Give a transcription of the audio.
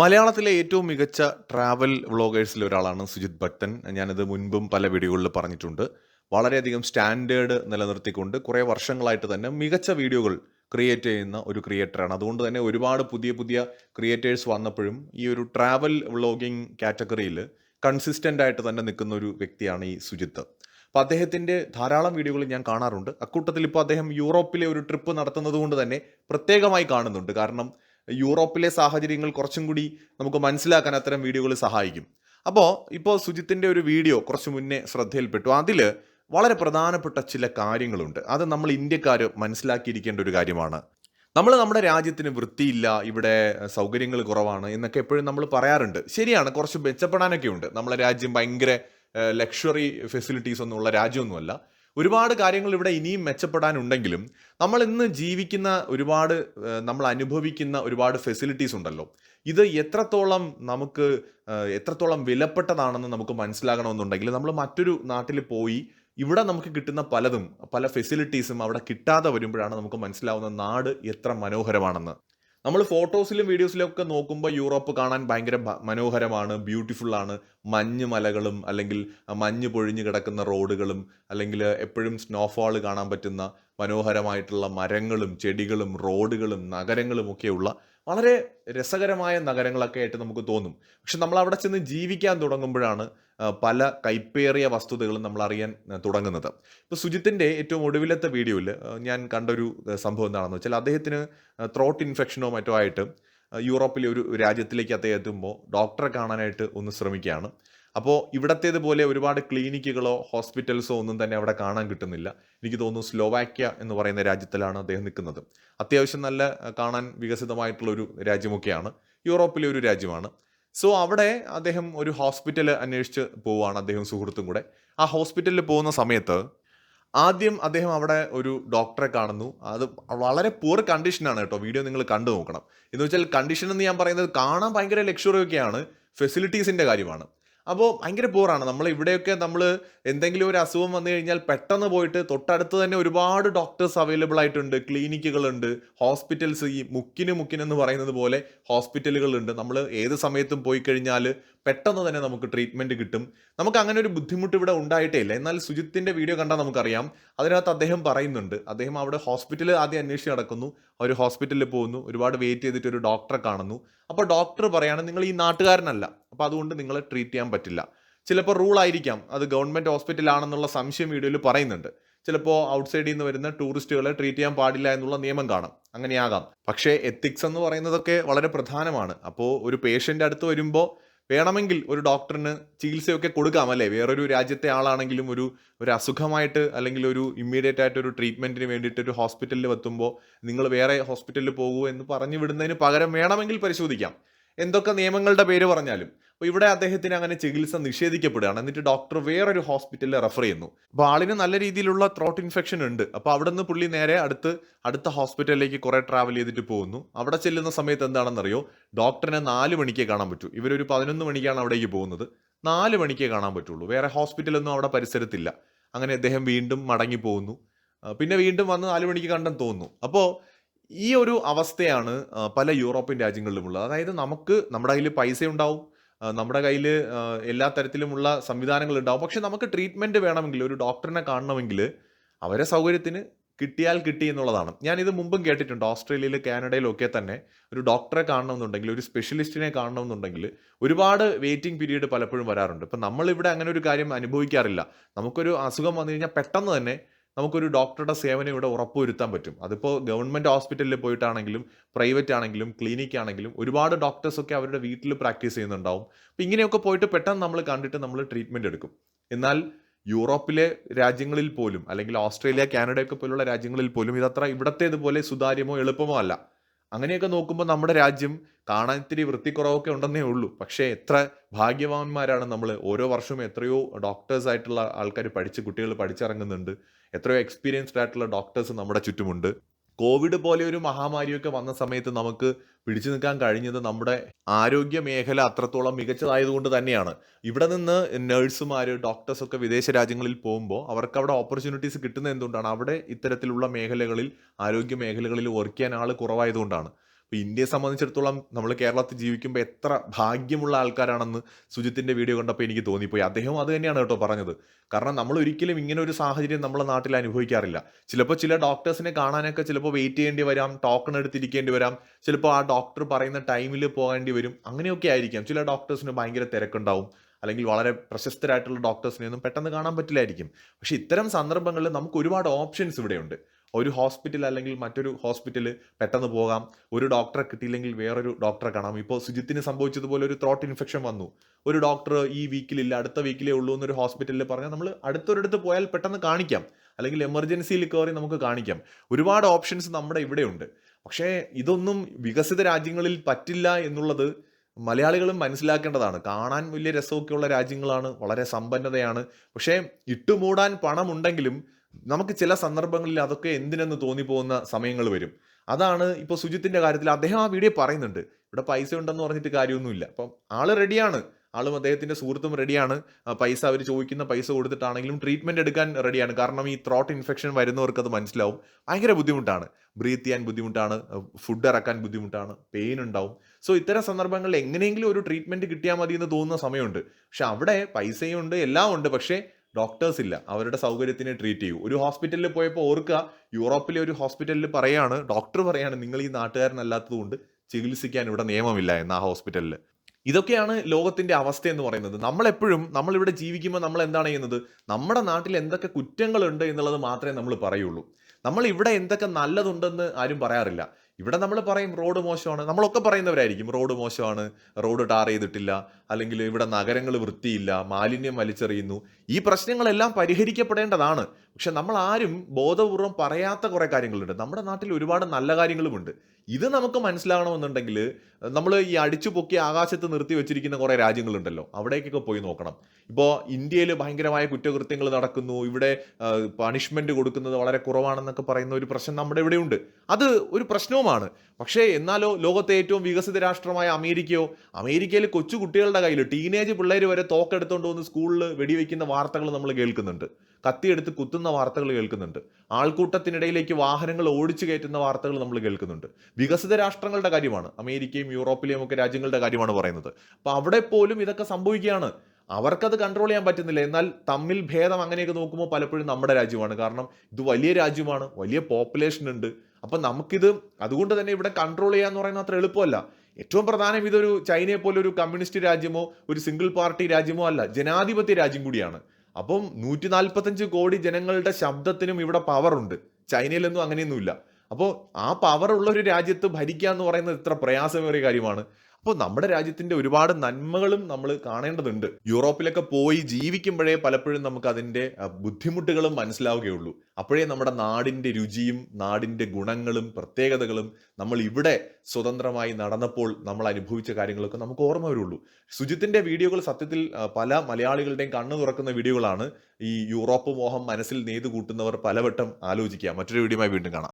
മലയാളത്തിലെ ഏറ്റവും മികച്ച ട്രാവൽ വ്ളോഗേഴ്സിൽ ഒരാളാണ് സുജിത് ഭക്തൻ ഞാനത് മുൻപും പല വീഡിയോകളിൽ പറഞ്ഞിട്ടുണ്ട്. വളരെയധികം സ്റ്റാൻഡേർഡ് നിലനിർത്തിക്കൊണ്ട് കുറേ വർഷങ്ങളായിട്ട് തന്നെ മികച്ച വീഡിയോകൾ ക്രിയേറ്റ് ചെയ്യുന്ന ഒരു ക്രിയേറ്ററാണ് അതുകൊണ്ട് തന്നെ ഒരുപാട് പുതിയ പുതിയ ക്രിയേറ്റേഴ്സ് വന്നപ്പോഴും ഈ ഒരു ട്രാവൽ വ്ളോഗിങ് കാറ്റഗറിയിൽ കൺസിസ്റ്റന്റ് ആയിട്ട് തന്നെ നിൽക്കുന്ന ഒരു വ്യക്തിയാണ് ഈ സുജിത്ത്. അപ്പോൾ അദ്ദേഹത്തിന്റെ ധാരാളം വീഡിയോകൾ ഞാൻ കാണാറുണ്ട്. അക്കൂട്ടത്തിൽ ഇപ്പോൾ അദ്ദേഹം യൂറോപ്പിലെ ഒരു ട്രിപ്പ് നടത്തുന്നത് കൊണ്ട് തന്നെ പ്രത്യേകമായി കാണുന്നുണ്ട്. കാരണം യൂറോപ്പിലെ സാഹചര്യങ്ങൾ കുറച്ചും കൂടി നമുക്ക് മനസ്സിലാക്കാൻ അത്തരം വീഡിയോകൾ സഹായിക്കും. അപ്പോൾ ഇപ്പോൾ സുജിത്തിന്റെ ഒരു വീഡിയോ കുറച്ച് മുന്നേ ശ്രദ്ധയിൽപ്പെട്ടു. അതിൽ വളരെ പ്രധാനപ്പെട്ട ചില കാര്യങ്ങളുണ്ട്. അത് നമ്മൾ ഇന്ത്യക്കാർ മനസ്സിലാക്കിയിരിക്കേണ്ട ഒരു കാര്യമാണ്. നമ്മൾ നമ്മുടെ രാജ്യത്തിന് വൃത്തിയില്ല ഇവിടെ സൗകര്യങ്ങൾ കുറവാണ് എന്നൊക്കെ എപ്പോഴും നമ്മൾ പറയാറുണ്ട്. ശരിയാണ് കുറച്ച് മെച്ചപ്പെടാനൊക്കെ ഉണ്ട് നമ്മുടെ രാജ്യം ഭയങ്കര ലക്ഷറി ഫെസിലിറ്റീസ് ഒന്നുമുള്ള രാജ്യമൊന്നുമല്ല. ഒരുപാട് കാര്യങ്ങൾ ഇവിടെ ഇനിയും മെച്ചപ്പെടാനുണ്ടെങ്കിലും നമ്മൾ ഇന്ന് ജീവിക്കുന്ന ഒരുപാട് നമ്മൾ അനുഭവിക്കുന്ന ഒരുപാട് ഫെസിലിറ്റീസ് ഉണ്ടല്ലോ. ഇത് എത്രത്തോളം നമുക്ക് എത്രത്തോളം വിലപ്പെട്ടതാണെന്ന് നമുക്ക് മനസ്സിലാകണമെന്നുണ്ടെങ്കിൽ നമ്മൾ മറ്റൊരു നാട്ടിൽ പോയി ഇവിടെ നമുക്ക് കിട്ടുന്ന പലതും പല ഫെസിലിറ്റീസും അവിടെ കിട്ടാതെ വരുമ്പോഴാണ് നമുക്ക് മനസ്സിലാവുന്ന നാട് എത്ര മനോഹരമാണെന്ന്. നമ്മൾ ഫോട്ടോസിലും വീഡിയോസിലും ഒക്കെ നോക്കുമ്പോൾ യൂറോപ്പ് കാണാൻ ഭയങ്കര മനോഹരമാണ് ബ്യൂട്ടിഫുൾ ആണ്. മഞ്ഞ് മലകളും അല്ലെങ്കിൽ മഞ്ഞ് പൊഴിഞ്ഞു കിടക്കുന്ന റോഡുകളും അല്ലെങ്കിൽ എപ്പോഴും സ്നോഫാൾ കാണാൻ പറ്റുന്ന മനോഹരമായിട്ടുള്ള മരങ്ങളും ചെടികളും റോഡുകളും നഗരങ്ങളും ഒക്കെയുള്ള വളരെ രസകരമായ നഗരങ്ങളൊക്കെ ആയിട്ട് നമുക്ക് തോന്നും. പക്ഷെ നമ്മൾ അവിടെ ചെന്ന് ജീവിക്കാൻ തുടങ്ങുമ്പോഴാണ് പല കൈപ്പേറിയ വസ്തുതകളും നമ്മൾ അറിയാൻ തുടങ്ങുന്നത്. ഇപ്പോൾ സുജിത്തിന്റെ ഏറ്റവും ഒടുവിലത്തെ വീഡിയോയിൽ ഞാൻ കണ്ടൊരു സംഭവം എന്താണെന്ന് വെച്ചാൽ അദ്ദേഹത്തിന് ത്രോട്ട് ഇൻഫെക്ഷനോ മറ്റോ ആയിട്ട് യൂറോപ്പിലെ ഒരു രാജ്യത്തിലേക്ക് അദ്ദേഹം എത്തുമ്പോൾ ഡോക്ടറെ കാണാനായിട്ട് ഒന്ന് ശ്രമിക്കുകയാണ്. അപ്പോൾ ഇവിടത്തേതുപോലെ ഒരുപാട് ക്ലിനിക്കുകളോ ഹോസ്പിറ്റൽസോ ഒന്നും തന്നെ അവിടെ കാണാൻ കിട്ടുന്നില്ല. എനിക്ക് തോന്നുന്നു സ്ലോവാക്യ എന്ന് പറയുന്ന രാജ്യത്തിലാണ് അദ്ദേഹം നിൽക്കുന്നത്. അത്യാവശ്യം നല്ല കാണാൻ വികസിതമായിട്ടുള്ള ഒരു രാജ്യമൊക്കെയാണ്. യൂറോപ്പിലെ ഒരു രാജ്യമാണ്. സോ അവിടെ അദ്ദേഹം ഒരു ഹോസ്പിറ്റൽ അന്വേഷിച്ച് പോവുകയാണ് അദ്ദേഹം സുഹൃത്തും കൂടെ. ആ ഹോസ്പിറ്റലിൽ പോകുന്ന സമയത്ത് ആദ്യം അദ്ദേഹം അവിടെ ഒരു ഡോക്ടറെ കാണുന്നു. അത് വളരെ പൂർ കണ്ടീഷനാണ് കേട്ടോ. വീഡിയോ നിങ്ങൾ കണ്ടു നോക്കണം. എന്ന് വെച്ചാൽ കണ്ടീഷൻ എന്ന് ഞാൻ പറയുന്നത് കാണാൻ ഭയങ്കര ലക്ഷറി ഒക്കെയാണ്. ഫെസിലിറ്റീസിന്റെ കാര്യമാണ്. അപ്പോൾ ഭയങ്കര പോറാണ് നമ്മൾ ഇവിടെയൊക്കെ നമ്മൾ എന്തെങ്കിലും ഒരു അസുഖം വന്നു കഴിഞ്ഞാൽ പെട്ടെന്ന് പോയിട്ട് തൊട്ടടുത്ത് തന്നെ ഒരുപാട് ഡോക്ടേഴ്സ് അവൈലബിൾ ആയിട്ടുണ്ട്. ക്ലിനിക്കുകളുണ്ട്. ഹോസ്പിറ്റൽസ് ഈ മുക്കിന് മുക്കിനെന്ന് പറയുന്നത് പോലെ ഹോസ്പിറ്റലുകളുണ്ട് നമ്മൾ ഏത് സമയത്തും പോയി കഴിഞ്ഞാൽ പെട്ടെന്ന് തന്നെ നമുക്ക് ട്രീറ്റ്മെന്റ് കിട്ടും. നമുക്ക് അങ്ങനെ ഒരു ബുദ്ധിമുട്ട് ഇവിടെ ഉണ്ടായിട്ടേ ഇല്ല. എന്നാൽ സുജിത്തിന്റെ വീഡിയോ കണ്ടാൽ നമുക്കറിയാം. അതിനകത്ത് അദ്ദേഹം പറയുന്നുണ്ട്. അദ്ദേഹം അവിടെ ഹോസ്പിറ്റലിൽ ആദ്യം അന്വേഷിച്ച് നടക്കുന്നു. അവർ ഹോസ്പിറ്റലിൽ പോകുന്നു. ഒരുപാട് വെയിറ്റ് ചെയ്തിട്ട് ഒരു ഡോക്ടറെ കാണുന്നു. അപ്പോൾ ഡോക്ടർ പറയാണ് നിങ്ങൾ ഈ നാട്ടുകാരനല്ല. അപ്പോൾ അതുകൊണ്ട് നിങ്ങളെ ട്രീറ്റ് ചെയ്യാൻ പറ്റില്ല. ചിലപ്പോൾ റൂൾ ആയിരിക്കാം. അത് ഗവൺമെന്റ് ഹോസ്പിറ്റലാണെന്നുള്ള സംശയം വീഡിയോയിൽ പറയുന്നുണ്ട്. ചിലപ്പോൾ ഔട്ട്സൈഡിൽ നിന്ന് വരുന്ന ടൂറിസ്റ്റുകളെ ട്രീറ്റ് ചെയ്യാൻ പാടില്ല എന്നുള്ള നിയമം കാണാം. അങ്ങനെയാകാം. പക്ഷേ എത്തിക്സ് എന്ന് പറയുന്നതൊക്കെ വളരെ പ്രധാനമാണ്. അപ്പോൾ ഒരു പേഷ്യന്റ് അടുത്ത് വരുമ്പോൾ വേണമെങ്കിൽ ഒരു ഡോക്ടറിന് ചികിത്സയൊക്കെ കൊടുക്കാം അല്ലേ വേറൊരു രാജ്യത്തെ ആളാണെങ്കിലും ഒരു ഒരു അസുഖമായിട്ട് അല്ലെങ്കിൽ ഒരു ഇമ്മീഡിയറ്റ് ആയിട്ട് ഒരു ട്രീറ്റ്മെന്റിന് വേണ്ടിയിട്ട് ഒരു ഹോസ്പിറ്റലിൽ എത്തുമ്പോൾ നിങ്ങൾ വേറെ ഹോസ്പിറ്റലിൽ പോകൂ എന്ന് പറഞ്ഞു വിടുന്നതിന് പകരം വേണമെങ്കിൽ പരിശോധിക്കാം. എന്തൊക്കെ നിയമങ്ങളുടെ പേര് പറഞ്ഞാലും. അപ്പോൾ ഇവിടെ അദ്ദേഹത്തിന് അങ്ങനെ ചികിത്സ നിഷേധിക്കപ്പെടുകയാണ്. എന്നിട്ട് ഡോക്ടർ വേറൊരു ഹോസ്പിറ്റലിൽ റെഫർ ചെയ്യുന്നു. അപ്പോൾ ആളിന് നല്ല രീതിയിലുള്ള ത്രോട്ട് ഇൻഫെക്ഷൻ ഉണ്ട്. അപ്പോൾ അവിടെ നിന്ന് പുള്ളി നേരെ അടുത്ത് അടുത്ത ഹോസ്പിറ്റലിലേക്ക് കുറേ ട്രാവൽ ചെയ്തിട്ട് പോകുന്നു. അവിടെ ചെല്ലുന്ന സമയത്ത് എന്താണെന്നറിയോ? ഡോക്ടറിനെ നാല് മണിക്കേ കാണാൻ പറ്റൂ. ഇവരൊരു പതിനൊന്ന് മണിക്കാണ് അവിടേക്ക് പോകുന്നത്. നാല് മണിക്കേ കാണാൻ പറ്റുള്ളൂ. വേറെ ഹോസ്പിറ്റലൊന്നും അവിടെ പരിസരത്തില്ല. അങ്ങനെ അദ്ദേഹം വീണ്ടും മടങ്ങി പോകുന്നു. പിന്നെ വീണ്ടും വന്ന് നാല് മണിക്ക് കണ്ടെന്ന് തോന്നുന്നു. അപ്പോൾ ഈ ഒരു അവസ്ഥയാണ് പല യൂറോപ്യൻ രാജ്യങ്ങളിലുമുള്ളത്. അതായത് നമുക്ക് നമ്മുടെ കയ്യിൽ പൈസ ഉണ്ടാവും നമ്മുടെ കയ്യിൽ എല്ലാ തരത്തിലുമുള്ള സംവിധാനങ്ങൾ ഉണ്ടാവും പക്ഷെ നമുക്ക് ട്രീറ്റ്മെന്റ് വേണമെങ്കിൽ ഒരു ഡോക്ടറിനെ കാണണമെങ്കിൽ അവരെ സൗകര്യത്തിന് കിട്ടിയാൽ കിട്ടി എന്നുള്ളതാണ്. ഞാൻ ഇത് മുമ്പും കേട്ടിട്ടുണ്ട്. ഓസ്ട്രേലിയയിൽ കാനഡയിലൊക്കെ തന്നെ ഒരു ഡോക്ടറെ കാണണമെന്നുണ്ടെങ്കിൽ ഒരു സ്പെഷ്യലിസ്റ്റിനെ കാണണമെന്നുണ്ടെങ്കിൽ ഒരുപാട് വെയിറ്റിംഗ് പീരീഡ് പലപ്പോഴും വരാറുണ്ട്. ഇപ്പം നമ്മളിവിടെ അങ്ങനെ ഒരു കാര്യം അനുഭവിക്കാറില്ല. നമുക്കൊരു അസുഖം വന്നു കഴിഞ്ഞാൽ പെട്ടെന്ന് തന്നെ നമുക്കൊരു ഡോക്ടറുടെ സേവനം ഇവിടെ ഉറപ്പുവരുത്താൻ പറ്റും. അതിപ്പോൾ ഗവൺമെന്റ് ഹോസ്പിറ്റലിൽ പോയിട്ടാണെങ്കിലും പ്രൈവറ്റ് ആണെങ്കിലും ക്ലിനിക് ആണെങ്കിലും ഒരുപാട് ഡോക്ടേഴ്സൊക്കെ അവരുടെ വീട്ടിൽ പ്രാക്ടീസ് ചെയ്യുന്നുണ്ടാവും. അപ്പോൾ ഇങ്ങനെയൊക്കെ പോയിട്ട് പെട്ടെന്ന് നമ്മൾ കണ്ടിട്ട് നമ്മൾ ട്രീറ്റ്മെന്റ് എടുക്കും. എന്നാൽ യൂറോപ്പിലെ രാജ്യങ്ങളിൽ പോലും അല്ലെങ്കിൽ ഓസ്ട്രേലിയ കാനഡയൊക്കെ പോലുള്ള രാജ്യങ്ങളിൽ പോലും ഇതത്ര ഇവിടത്തേതുപോലെ സുതാര്യമോ എളുപ്പമോ അല്ല. അങ്ങനെയൊക്കെ നോക്കുമ്പോൾ നമ്മുടെ രാജ്യം കാണാൻ ഇത്തിരി വൃത്തിക്കുറവൊക്കെ ഉണ്ടെന്നേ ഉള്ളൂ. പക്ഷേ എത്ര ഭാഗ്യവാന്മാരാണ് നമ്മൾ ഓരോ വർഷവും എത്രയോ ഡോക്ടേഴ്സ് ആയിട്ടുള്ള ആൾക്കാർ പഠിച്ച് കുട്ടികൾ പഠിച്ചിറങ്ങുന്നുണ്ട്. എത്രയോ എക്സ്പീരിയൻസ്ഡ് ആയിട്ടുള്ള ഡോക്ടേഴ്സ് നമ്മുടെ ചുറ്റുമുണ്ട്. കോവിഡ് പോലെ ഒരു മഹാമാരിയൊക്കെ വന്ന സമയത്ത് നമുക്ക് പിടിച്ചു നിൽക്കാൻ കഴിഞ്ഞത് നമ്മുടെ ആരോഗ്യ മേഖല അത്രത്തോളം മികച്ചതായതുകൊണ്ട് തന്നെയാണ്. ഇവിടെ നിന്ന് നഴ്സുമാർ ഡോക്ടേഴ്സൊക്കെ വിദേശ രാജ്യങ്ങളിൽ പോകുമ്പോൾ അവർക്ക് അവിടെ ഓപ്പർച്യൂണിറ്റീസ് കിട്ടുന്നത് എന്തുകൊണ്ടാണ്? അവിടെ ഇത്തരത്തിലുള്ള മേഖലകളിൽ ആരോഗ്യ മേഖലകളിൽ വർക്ക് ചെയ്യാൻ ആൾ കുറവായതുകൊണ്ടാണ്. ഇപ്പോൾ ഇന്ത്യയെ സംബന്ധിച്ചിടത്തോളം നമ്മൾ കേരളത്തിൽ ജീവിക്കുമ്പോൾ എത്ര ഭാഗ്യമുള്ള ആൾക്കാരാണെന്ന് സുജിത്തിന്റെ വീഡിയോ കണ്ടപ്പോൾ എനിക്ക് തോന്നിപ്പോയി. അദ്ദേഹം അത് തന്നെയാണ് കേട്ടോ പറഞ്ഞത്. കാരണം നമ്മൾ ഒരിക്കലും ഇങ്ങനെ ഒരു സാഹചര്യം നമ്മളെ നാട്ടിൽ അനുഭവിക്കാറില്ല. ചിലപ്പോൾ ചില ഡോക്ടേഴ്സിനെ കാണാനൊക്കെ ചിലപ്പോൾ വെയിറ്റ് ചെയ്യേണ്ടി വരാം ടോക്കൺ എടുത്തിരിക്കേണ്ടി വരാം. ചിലപ്പോൾ ആ ഡോക്ടർ പറയുന്ന ടൈമിൽ പോകേണ്ടി വരും. അങ്ങനെയൊക്കെ ആയിരിക്കാം. ചില ഡോക്ടേഴ്സിന് ഭയങ്കര തിരക്കുണ്ടാവും. അല്ലെങ്കിൽ വളരെ പ്രശസ്തരായിട്ടുള്ള ഡോക്ടേഴ്സിനെ ഒന്നും പെട്ടെന്ന് കാണാൻ പറ്റില്ലായിരിക്കും. പക്ഷേ ഇത്തരം സന്ദർഭങ്ങളിൽ നമുക്ക് ഒരുപാട് ഓപ്ഷൻസ് ഇവിടെയുണ്ട്. ഒരു ഹോസ്പിറ്റൽ അല്ലെങ്കിൽ മറ്റൊരു ഹോസ്പിറ്റൽ പെട്ടെന്ന് പോകാം. ഒരു ഡോക്ടറെ കിട്ടിയില്ലെങ്കിൽ വേറൊരു ഡോക്ടറെ കാണാം. ഇപ്പോൾ സുജിത്തിന് സംഭവിച്ചതുപോലെ ഒരു ത്രോട്ട് ഇൻഫെക്ഷൻ വന്നു. ഒരു ഡോക്ടർ ഈ വീക്കിലില്ല അടുത്ത വീക്കിലേ ഉള്ളൂ എന്നൊരു ഹോസ്പിറ്റലിൽ പറഞ്ഞാൽ നമ്മൾ അടുത്തൊരിടത്ത് പോയാൽ പെട്ടെന്ന് കാണിക്കാം. അല്ലെങ്കിൽ എമർജൻസിയിൽ കയറി നമുക്ക് കാണിക്കാം. ഒരുപാട് ഓപ്ഷൻസ് നമ്മുടെ ഇവിടെയുണ്ട്. പക്ഷേ ഇതൊന്നും വികസിത രാജ്യങ്ങളിൽ പറ്റില്ല എന്നുള്ളത് മലയാളികളും മനസ്സിലാക്കേണ്ടതാണ്. കാണാൻ വലിയ രസമൊക്കെയുള്ള രാജ്യങ്ങളാണ് വളരെ സമ്പന്നതയാണ്. പക്ഷേ ഇട്ടുമൂടാൻ പണമുണ്ടെങ്കിലും നമുക്ക് ചില സന്ദർഭങ്ങളിൽ അതൊക്കെ എന്തിനെന്ന് തോന്നിപ്പോകുന്ന സമയങ്ങൾ വരും. അതാണ് ഇപ്പോൾ സുജിത്തിന്റെ കാര്യത്തിൽ അദ്ദേഹം ആ വീഡിയോ പറയുന്നുണ്ട്. ഇവിടെ പൈസ ഉണ്ടെന്ന് പറഞ്ഞിട്ട് കാര്യമൊന്നുമില്ല. അപ്പം ആൾ റെഡിയാണ് ആളും അദ്ദേഹത്തിന്റെ സുഹൃത്തും റെഡിയാണ് പൈസ അവർ ചോദിക്കുന്ന പൈസ കൊടുത്തിട്ടാണെങ്കിലും ട്രീറ്റ്മെന്റ് എടുക്കാൻ റെഡിയാണ് കാരണം ഈ ത്രോട്ട് ഇൻഫെക്ഷൻ വരുന്നവർക്ക് അത് മനസ്സിലാവും. ഭയങ്കര ബുദ്ധിമുട്ടാണ്. ബ്രീത്ത് ചെയ്യാൻ ബുദ്ധിമുട്ടാണ്. ഫുഡ് ഇറക്കാൻ ബുദ്ധിമുട്ടാണ്. പെയിൻ ഉണ്ടാവും. സോ ഇത്തരം സന്ദർഭങ്ങളിൽ എങ്ങനെയെങ്കിലും ഒരു ട്രീറ്റ്മെന്റ് കിട്ടിയാൽ മതി എന്ന് തോന്നുന്ന സമയമുണ്ട്. പക്ഷെ അവിടെ പൈസയും ഉണ്ട് എല്ലാം ഉണ്ട്. പക്ഷേ ഡോക്ടേഴ്സ് ഇല്ല. അവരുടെ സൗകര്യത്തിന് ട്രീറ്റ് ചെയ്യൂ. ഒരു ഹോസ്പിറ്റലിൽ പോയപ്പോൾ ഓർക്കുക യൂറോപ്പിലെ ഒരു ഹോസ്പിറ്റലിൽ പറയാണ് ഡോക്ടർ പറയാണ് നിങ്ങൾ ഈ നാട്ടുകാരനല്ലാത്തതുകൊണ്ട് ചികിത്സിക്കാൻ ഇവിടെ നിയമമില്ല എന്ന് ആ ഹോസ്പിറ്റലിൽ ഇതൊക്കെയാണ് ലോകത്തിന്റെ അവസ്ഥ എന്ന് പറയുന്നത്. നമ്മളെപ്പോഴും നമ്മളിവിടെ ജീവിക്കുമ്പോൾ നമ്മൾ എന്താണ് ചെയ്യുന്നത്? നമ്മുടെ നാട്ടിൽ എന്തൊക്കെ കുറ്റങ്ങളുണ്ട് എന്നുള്ളത് മാത്രമേ നമ്മൾ പറയുള്ളൂ. നമ്മൾ ഇവിടെ എന്തൊക്കെ നല്ലതുണ്ടെന്ന് ആരും പറയാറില്ല. ഇവിടെ നമ്മൾ പറയും റോഡ് മോശമാണ്. നമ്മളൊക്കെ പറയുന്നവരായിരിക്കും റോഡ് മോശമാണ് റോഡ് ടാർ ചെയ്തിട്ടില്ല അല്ലെങ്കിൽ ഇവിടെ നഗരങ്ങൾ വൃത്തിയില്ല മാലിന്യം വലിച്ചെറിയുന്നു. ഈ പ്രശ്നങ്ങളെല്ലാം പരിഹരിക്കപ്പെടേണ്ടതാണ്. പക്ഷെ നമ്മൾ ആരും ബോധപൂർവം പറയാത്ത കുറേ കാര്യങ്ങളുണ്ട്. നമ്മുടെ നാട്ടിൽ ഒരുപാട് നല്ല കാര്യങ്ങളുമുണ്ട്. ഇത് നമുക്ക് മനസ്സിലാകണമെന്നുണ്ടെങ്കിൽ നമ്മൾ ഈ അടിച്ചു പൊക്കി ആകാശത്ത് നിർത്തി വെച്ചിരിക്കുന്ന കുറേ രാജ്യങ്ങളുണ്ടല്ലോ. അവിടേക്കൊക്കെ പോയി നോക്കണം. ഇപ്പോൾ ഇന്ത്യയിൽ ഭയങ്കരമായ കുറ്റകൃത്യങ്ങൾ നടക്കുന്നു. ഇവിടെ പണിഷ്മെന്റ് കൊടുക്കുന്നത് വളരെ കുറവാണെന്നൊക്കെ പറയുന്ന ഒരു പ്രശ്നം നമ്മുടെ ഇവിടെയുണ്ട്. അത് ഒരു പ്രശ്നവുമാണ് പക്ഷേ എന്നാലോ ലോകത്തെ ഏറ്റവും വികസിത രാഷ്ട്രമായ അമേരിക്കയോ അമേരിക്കയിൽ കൊച്ചു കുട്ടികളുടെ കയ്യിൽ ടീനേജ് പിള്ളേർ വരെ തോക്കെടുത്തുകൊണ്ട് വന്ന് സ്കൂളിൽ വെടിവെക്കുന്ന വാർത്തകൾ നമ്മൾ കേൾക്കുന്നുണ്ട്. കത്തിയെടുത്ത് കുത്തുന്ന വാർത്തകൾ കേൾക്കുന്നുണ്ട്. ആൾക്കൂട്ടത്തിനിടയിലേക്ക് വാഹനങ്ങൾ ഓടിച്ചു കയറ്റുന്ന വാർത്തകൾ നമ്മൾ കേൾക്കുന്നുണ്ട്. വികസിത രാഷ്ട്രങ്ങളുടെ കാര്യമാണ്. അമേരിക്കയും യൂറോപ്പിലെയും ഒക്കെ രാജ്യങ്ങളുടെ കാര്യമാണ് പറയുന്നത്. അപ്പൊ അവിടെ പോലും ഇതൊക്കെ സംഭവിക്കുകയാണ്. അവർക്കത് കൺട്രോൾ ചെയ്യാൻ പറ്റുന്നില്ല. എന്നാൽ തമ്മിൽ ഭേദം അങ്ങനെയൊക്കെ നോക്കുമ്പോൾ പലപ്പോഴും നമ്മുടെ രാജ്യമാണ്. കാരണം ഇത് വലിയ രാജ്യമാണ്. വലിയ പോപ്പുലേഷൻ ഉണ്ട് അപ്പം നമുക്കിത് അതുകൊണ്ട് തന്നെ ഇവിടെ കൺട്രോൾ ചെയ്യുക എന്ന് പറയുന്നത് അത്ര എളുപ്പമല്ല. ഏറ്റവും പ്രധാനം ഇതൊരു ചൈനയെ പോലെ ഒരു കമ്മ്യൂണിസ്റ്റ് രാജ്യമോ ഒരു സിംഗിൾ പാർട്ടി രാജ്യമോ അല്ല. ജനാധിപത്യ രാജ്യം കൂടിയാണ്. അപ്പം നൂറ്റി നാൽപ്പത്തഞ്ച് കോടി ജനങ്ങളുടെ ശബ്ദത്തിനും ഇവിടെ പവറുണ്ട് ചൈനയിലൊന്നും അങ്ങനെയൊന്നുമില്ല. അപ്പോൾ ആ പവർ ഉള്ള ഒരു രാജ്യത്ത് ഭരിക്കുക എന്ന് പറയുന്നത് ഇത്ര പ്രയാസമേറിയ കാര്യമാണ്. അപ്പോൾ നമ്മുടെ രാജ്യത്തിന്റെ ഒരുപാട് നന്മകളും നമ്മൾ കാണേണ്ടതുണ്ട്. യൂറോപ്പിലൊക്കെ പോയി ജീവിക്കുമ്പോഴേ പലപ്പോഴും നമുക്ക് അതിന്റെ ബുദ്ധിമുട്ടുകളും മനസ്സിലാവുകയുള്ളൂ. അപ്പോഴേ നമ്മുടെ നാടിന്റെ രുചിയും നാടിന്റെ ഗുണങ്ങളും പ്രത്യേകതകളും നമ്മൾ ഇവിടെ സ്വതന്ത്രമായി നടന്നപ്പോൾ നമ്മൾ അനുഭവിച്ച കാര്യങ്ങളൊക്കെ നമുക്ക് ഓർമ്മ വരുള്ളൂ. സുജിത്തിന്റെ വീഡിയോകൾ സത്യത്തിൽ പല മലയാളികളുടെയും കണ്ണു തുറക്കുന്ന വീഡിയോകളാണ് ഈ യൂറോപ്പ് മോഹം മനസ്സിൽ നെയ്തു കൂട്ടുന്നവർ പലവട്ടം ആലോചിക്കുക. മറ്റൊരു വീഡിയോയുമായി വീണ്ടും കാണാം.